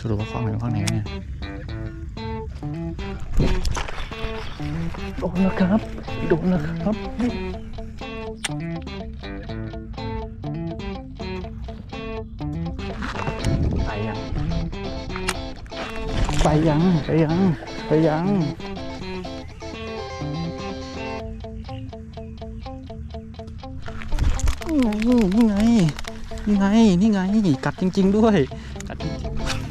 สรุปว่าคล้องไหนคล้องไหนเนี่ยโดนแล้วครับ โดนแล้วครับไปยัง ไปยัง ไปยัง ไปยัง ไงนี่ไง นี่ไง กัดจริง ๆ ด้วยกัดจริงๆ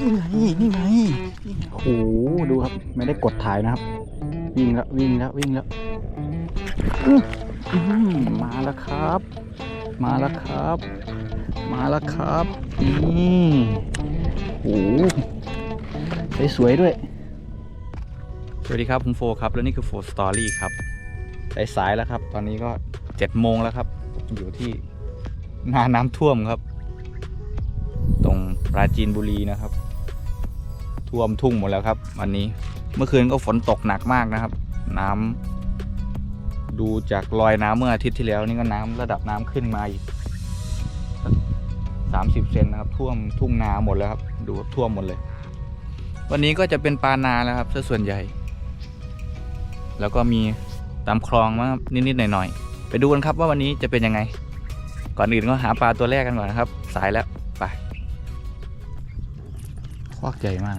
นี่ไง นี่ไงโอ้โหดูครับ ไม่ได้กดถ่ายนะครับ วิ่งแล้ววิ่งแล้ววิ่งแล้วมาแล้วครับ มาแล้วครับ มาแล้วครับ นี่ โอ้โหสวยๆด้วย สวัสดีครับผมโฟครับ แล้วนี่คือโฟสตอรี่ครับสายๆแล้วครับ ตอนนี้ก็เจ็ดโมงแล้วครับ อยู่ที่นาน้ำท่วมครับ ตรงปราจีนบุรีนะครับ ท่วมทุ่งหมดแล้วครับ วันนี้เมื่อคืนก็ฝนตกหนักมากนะครับ น้ำดูจากรอยน้ำเมื่ออาทิตย์ที่แล้ว นี่ก็น้ำระดับน้ำขึ้นมาอีกสามสิบเซนนะครับ ท่วมทุ่งนาหมดแล้วครับ ดูท่วมหมดเลย วันนี้ก็จะเป็นปลานาแล้วครับซะส่วนใหญ่ แล้วก็มีตามคลองมานิดๆหน่อยๆ ไปดูกันครับว่าวันนี้จะเป็นยังไง ก่อนอื่นก็หาปลาตัวแรกกันก่อนนะครับ สายแล้ว ไปควักใหญ่มาก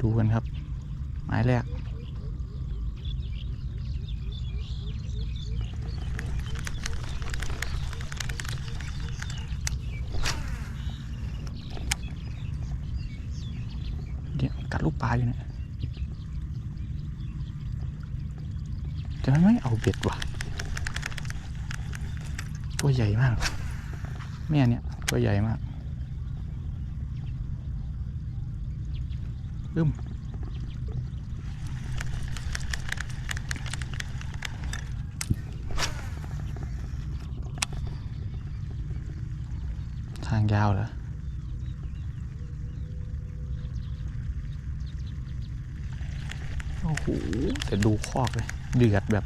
ดูกันครับ หมายแรก เนี่ยกัด ลูกปลาอยู่เนี่ยจะไม่เอาเบ็ดว่ะ ตัวใหญ่มากแม่เนี่ยตัวใหญ่มากบึ้มทางยาวเหรอ โอ้โหแต่ดูคอกเลย เดือดแบบ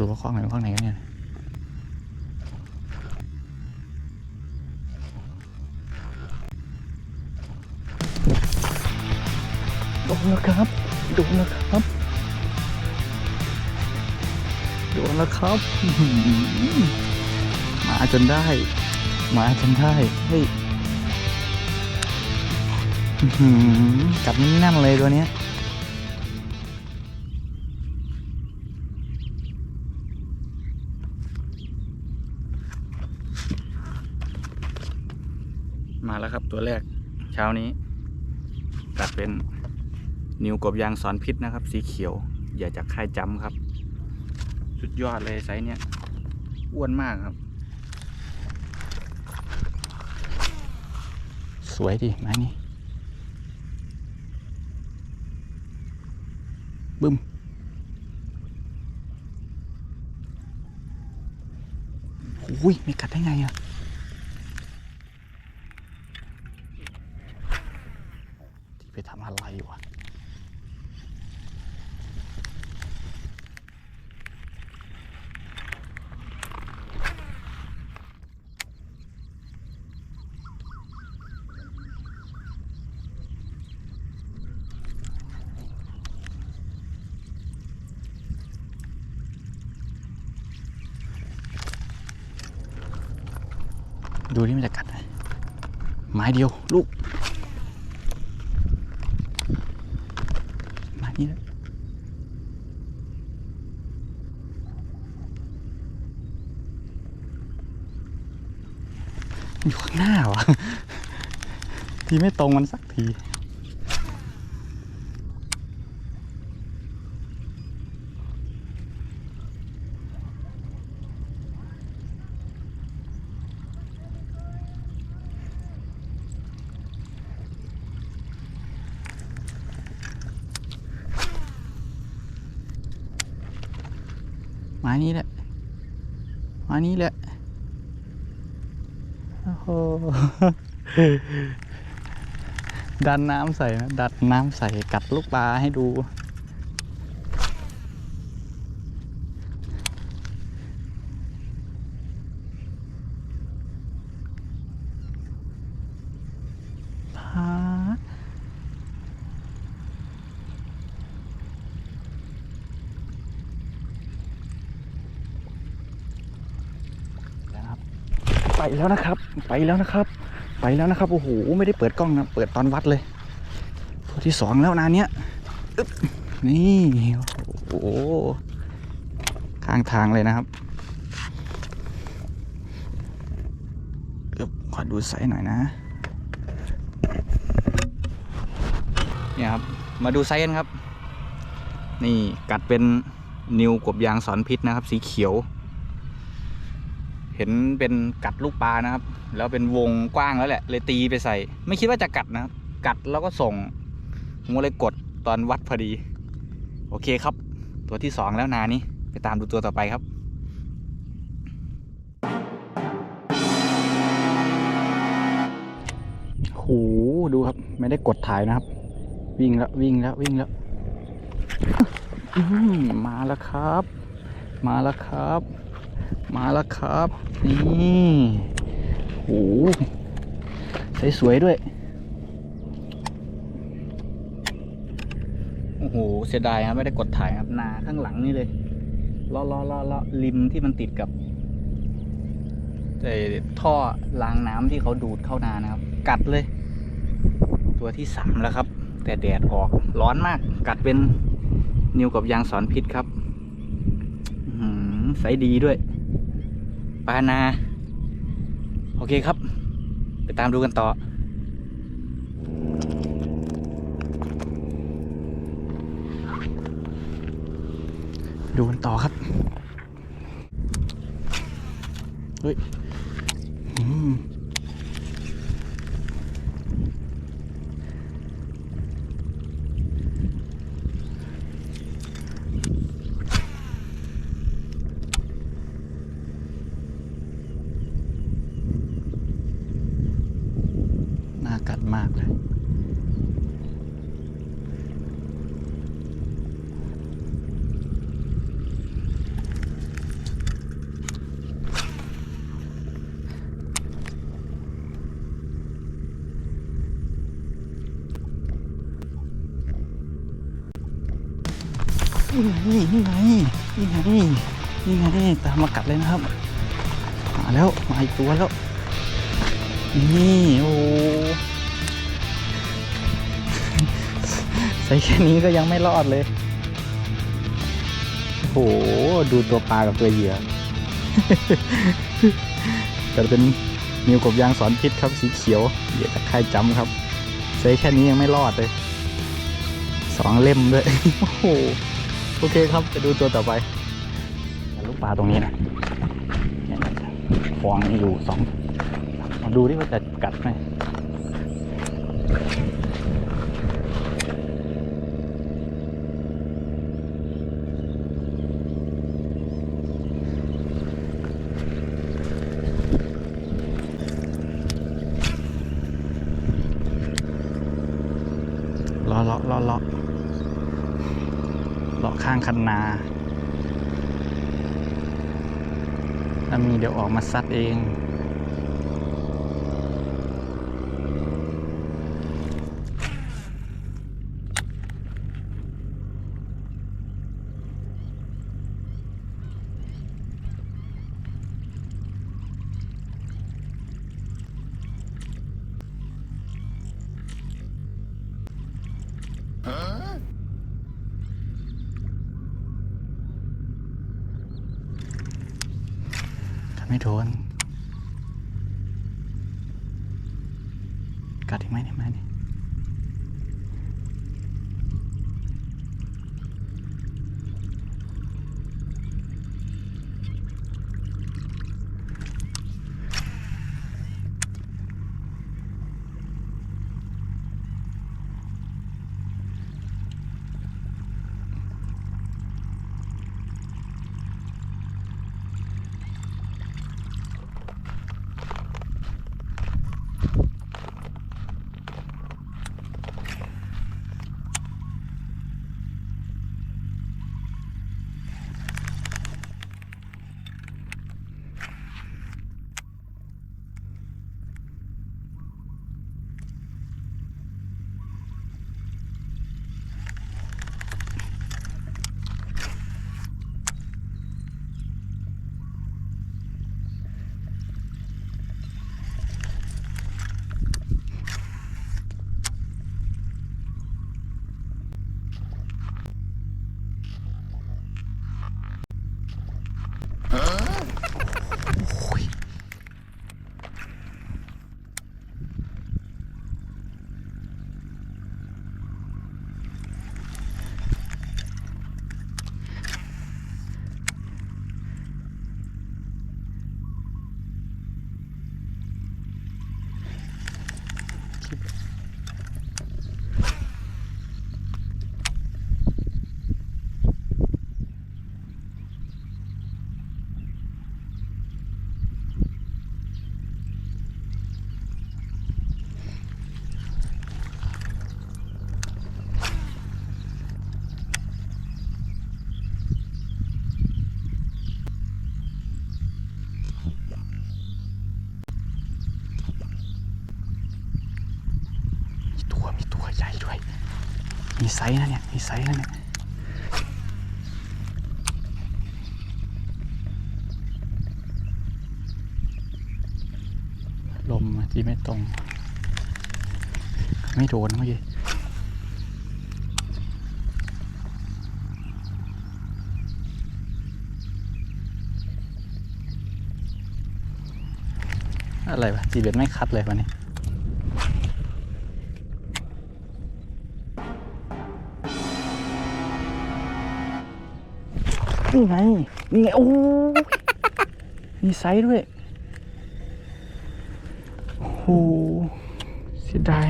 รุปว่าคล้องไหนเป็นคล้องไหนกันเนี่ยโดนแล้วครับโดนแล้วครับโดนแล้วครับมาจนได้มาจนได้เฮ้ยอื้อหือกัดแน่นๆเลยตัวเนี้ย ตัวแรกเช้านี้กัดเป็นนิวกบยางสอนพิษนะครับ สีเขียวอย่าจากค่ายจำครับ สุดยอดเลยไซส์เนี้ยอ้วนมากครับ สวยดิไม้นี่บึ้มอุ้ยไม่กัดได้ไงอะที่ ไปทำอะไรวะดูที่มันจะกัดไหมไม้เดียวลูก มา นี่นะอยู่ข้างหน้าวะ ทีไม่ตรงมันสักที มานี่แหละ มานี่แหละ โอ้โห ดันน้ำใส่นะดันน้ำใส่กัดลูกปลาให้ดู พาแล้วนะครับ ไปแล้วนะครับ ไปแล้วนะครับ ไปแล้วนะครับโอ้โหไม่ได้เปิดกล้องนะเปิดตอนวัดเลยตัวที่สองแล้วนานเนี้ยนี่โอ้โหข้างทางเลยนะครับอึ๊บขอดูไซส์หน่อยนะเนี่ยครับมาดูไซส์กันครับ นี่กัดเป็นนิวกบยางสอนพิษนะครับ สีเขียว เห็นเป็นกัดลูกปลานะครับ แล้วเป็นวงกว้างแล้วแหละ เลยตีไปใส่ ไม่คิดว่าจะกัดนะกัดแล้วก็ส่งผมเลยกดตอนวัดพอดี โอเคครับ ตัวที่สองแล้วนานี้ไปตามดูตัวต่อไปครับโหดูครับ ไม่ได้กดถ่ายนะครับ วิ่งแล้ววิ่งแล้ววิ่งแล้วมาแล้วครับ มาแล้วครับ มาแล้วครับ นี่โหสวยๆด้วย โอ้โห เสียดายครับไม่ได้กดถ่ายครับนาข้างหลังนี่เลยล้อล้อล้อล้อริมที่มันติดกับไอท่อรางน้ำที่เขาดูดเข้านานะครับ กัดเลย ตัวที่สามแล้วครับ แต่แดดออกร้อนมาก กัดเป็นนิวกับยางสอนพิษครับอื้อหือไซส์ดีด้วย ปานา โอเคครับ ไปตามดูกันต่อดูกันต่อครับ เฮ้ย อืม นี่ไงนี่ไงนี่ไงนี่ไงตามมากัดเลยนะครับ มาแล้วมาอีกตัวแล้ว นี่โอ้ใส่แค่นี้ก็ยังไม่รอดเลยโอ้โหดูตัวปลากับตัวเหยื่อแต่เป็นนิวกบยางสอนพิษครับสีเขียวเหยื่อตะไคร่จำครับใส่แค่นี้ยังไม่รอดเลยสองเล่มด้วย โอ้โห โอเคครับจะดูตัวต่อไป ลูกปลาตรงนี้นะฟองอยู่สองมาดูดิว่าจะกัดไหมรอเลาะรอเลาะเลาะข้าง คันนาแล้วมีเดี๋ยวออกมาซัดเอง มีไซส์นะเนี่ย มีไซส์นะเนี่ย ลมที่ไม่ตรง ไม่โดนเมื่อกี้อะไรวะจีเบ็ดไม่คัดเลยวันนี้ นี่ไง นี่ไง โอ้มีไซส์ด้วยโอ้โหเสียดาย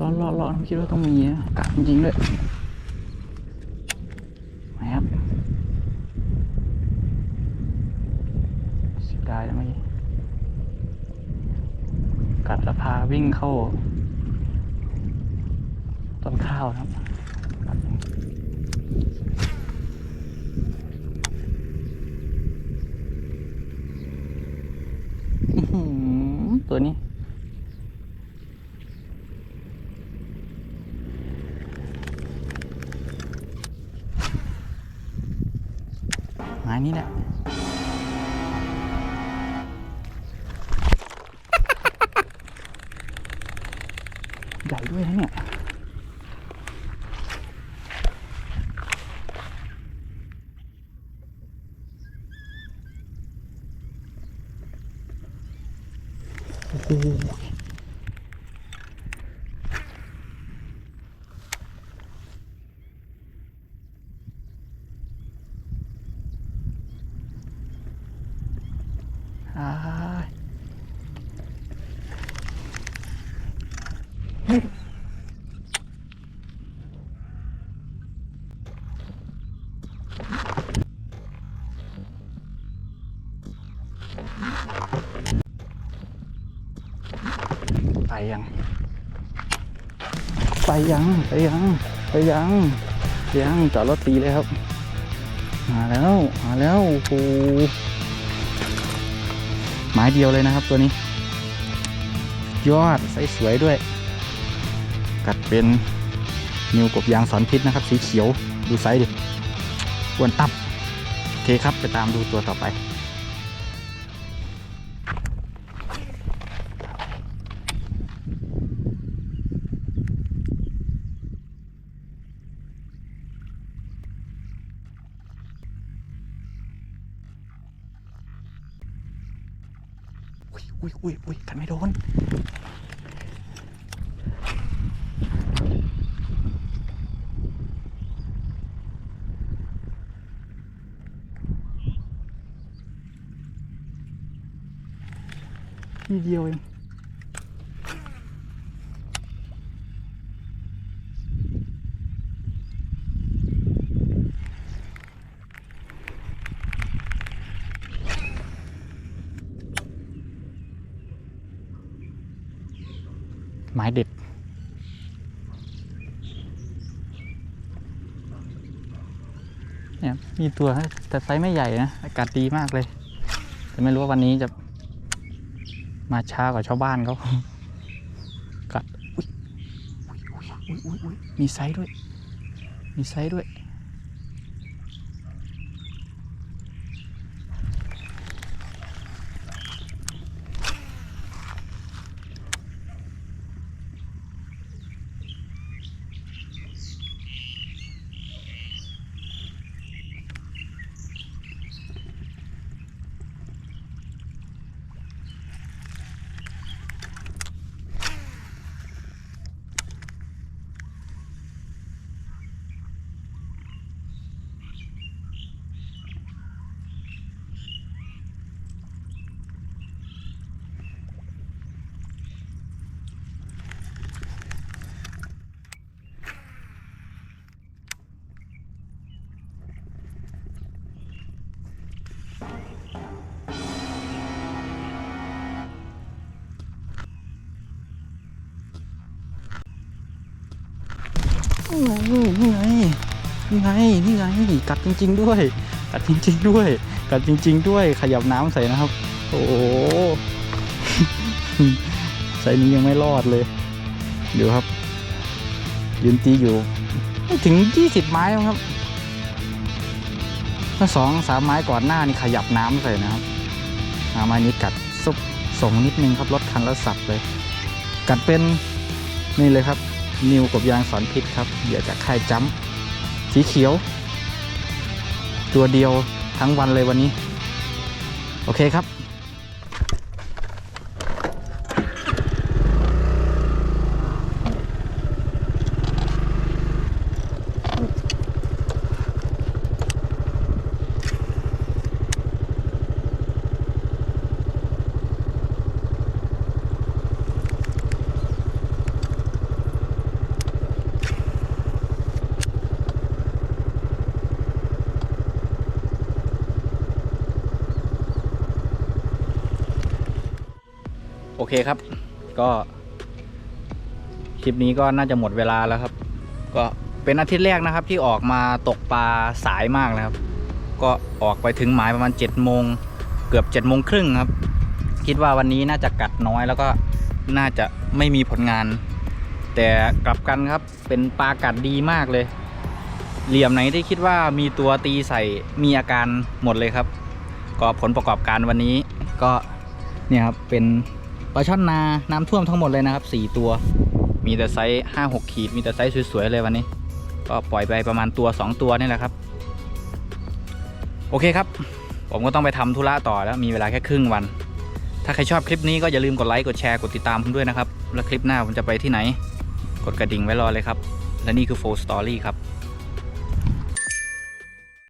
ร้อนร้อนร้อนคิดว่าต้องมีอากาศจริงด้วยนะครับเสียดายนะเมื่อกี้กัดแล้วพาวิ่งเข้า ต้นข้าวนะครับ ตัวนี้หมายนี่แหละ โยัง ไปยัง ไปยัง ไปยัง ยังจอดรถตีเลยครับ มาแล้ว มาแล้วโอ้โหไม้เดียวเลยนะครับตัวนี้ ยอดไซส์สวยด้วย กัดเป็นนิวกบยางสอนพิษนะครับ สีเขียวดูไซส์ดิอ้วนตับ โอเคครับ ไปตามดูตัวต่อไป อุ้ยอุ้ยอุ้ยกันไม่โดนทีเดียวเอง ไม้เด็ด เนี่ยมีตัวแต่ไซส์ไม่ใหญ่นะ อากาศดีมากเลย แต่ไม่รู้ว่าวันนี้จะมาช้ากว่าชาวบ้านเขากัดมีไซส์ด้วย มีไซส์ด้วย นี่ไงนี่ไงนี่ไงนี่ไงกัดจริง ๆ ด้วยกัดจริง ๆ ด้วย กัดจริง ๆ ด้วย ขยับน้ำใส่นะครับ โอ้โหใส่นี้ยังไม่รอดเลยเดี๋ยวครับ ยืนตีอยู่ไม่ถึง20ไม้มั้งครับถ้าสองสามไม้ก่อนหน้านี่ขยับน้ำใส่นะครับอาไม้นี้กัดซุบส่งนิดนึงครับลดคันแล้วสับเลย กัดเป็นนี่เลยครับ นิวกบยางสอนพิษครับเหยื่อจากค่ายจัมสีเขียว ตัวเดียวทั้งวันเลยวันนี้ โอเคครับ เคครับ ก็คลิปนี้ก็น่าจะหมดเวลาแล้วครับ ก็เป็นอาทิตย์แรกนะครับ ที่ออกมาตกปลาสายมากนะครับ ก็ออกไปถึงหมายประมาณ7จ็ดโมงเกือบ7จ็ดโมงครึ่งครับ คิดว่าวันนี้น่าจะกัดน้อยแล้วก็น่าจะไม่มีผลงาน แต่กลับกันครับเป็นปลากัดดีมากเลย เหลี่ยมไหนที่คิดว่ามีตัวตีใส่มีอาการหมดเลยครับ ก็ผลประกอบการวันนี้ก็เนี่ยครับเป็น ปลาช่อนนาน้ำท่วมทั้งหมดเลยนะครับ 4 ตัว มีแต่ไซส์5 6ขีด มีแต่ไซส์สวยๆเลยวันนี้ ก็ปล่อยไปประมาณตัว 2 ตัวนี่แหละครับ โอเคครับ ผมก็ต้องไปทำธุระต่อแล้ว มีเวลาแค่ครึ่งวัน ถ้าใครชอบคลิปนี้ก็อย่าลืมกดไลค์ กดแชร์ กดติดตามผมด้วยนะครับ แล้วคลิปหน้าผมจะไปที่ไหน กดกระดิ่งไว้รอเลยครับ และนี่คือ Full Story ครับ